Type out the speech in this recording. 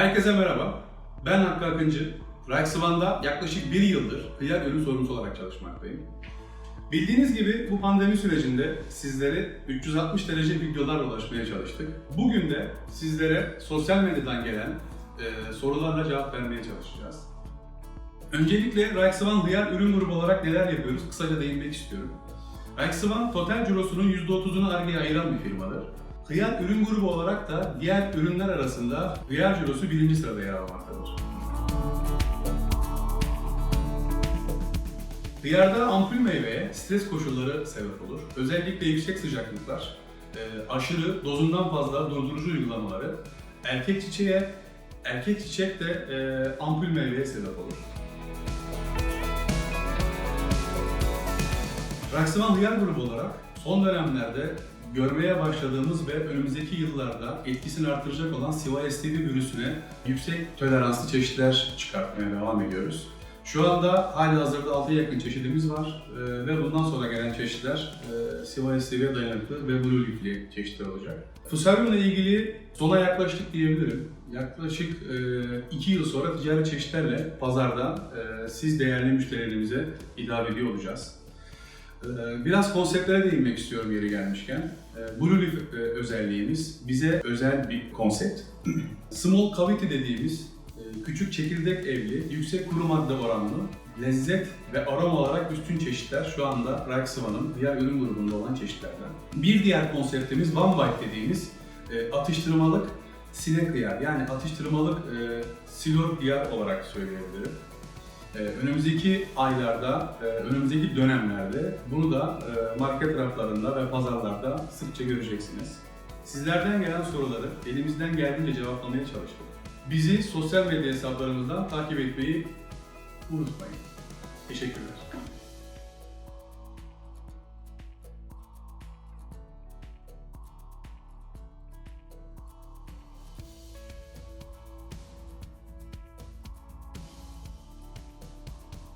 Herkese merhaba. Ben Hakkı Akıncı. Raiksıvan'da yaklaşık bir yıldır hıyar ürün sorumlusu olarak çalışmaktayım. Bildiğiniz gibi bu pandemi sürecinde sizlere 360 derece videolarla ulaşmaya çalıştık. Bugün de sizlere sosyal medyadan gelen e, sorularla cevap vermeye çalışacağız. Öncelikle Raiksıvan hıyar ürün grubu olarak neler yapıyoruz kısaca değinmek istiyorum. Raiksıvan total cirosunun %30'unu Ar-Ge'ye ayıran bir firmadır. Hıyar ürün grubu olarak da diğer ürünler arasında hıyar cirosu birinci sırada yer almaktadır. Hıyarda ampul meyveye stres koşulları sebep olur. Özellikle yüksek sıcaklıklar, e, aşırı dozundan fazla durdurucu uygulamaları erkek çiçeğe, erkek çiçek de e, ampul meyveye sebep olur. Raksiman Hıyar grubu olarak son dönemlerde görmeye başladığımız ve önümüzdeki yıllarda etkisini artıracak olan Siva STD virüsüne yüksek toleranslı çeşitler çıkartmaya devam ediyoruz. Şu anda hali hazırda 6'ya yakın çeşidimiz var e, ve bundan sonra gelen çeşitler e, Siva STD'ye dayanıklı ve Blue Leaf'li çeşitler olacak. Fusarium ile ilgili sona yaklaştık diyebilirim. Yaklaşık 2 yıl sonra ticari çeşitlerle pazarda e, siz değerli müşterilerimize hitap ediyor olacağız. Ee, Biraz konseptlere değinmek istiyorum yeri gelmişken. Ee, Blue Leaf e, özelliğimiz bize özel bir konsept. Small cavity dediğimiz e, küçük çekirdek evli, yüksek kuru madde oranlı, lezzet ve aroma olarak üstün çeşitler şu anda Raksıvan'ın diğer ürün grubunda olan çeşitlerden. Bir diğer konseptimiz One Bite dediğimiz e, atıştırmalık sinek hıyar yani atıştırmalık silor hıyar olarak söyleyebilirim. Ee, önümüzdeki aylarda, e, önümüzdeki dönemlerde bunu da e, market raflarında ve pazarlarda sıkça göreceksiniz. Sizlerden gelen soruları elimizden geldiğince cevaplamaya çalıştık. Bizi sosyal medya hesaplarımızdan takip etmeyi unutmayın. Teşekkürler.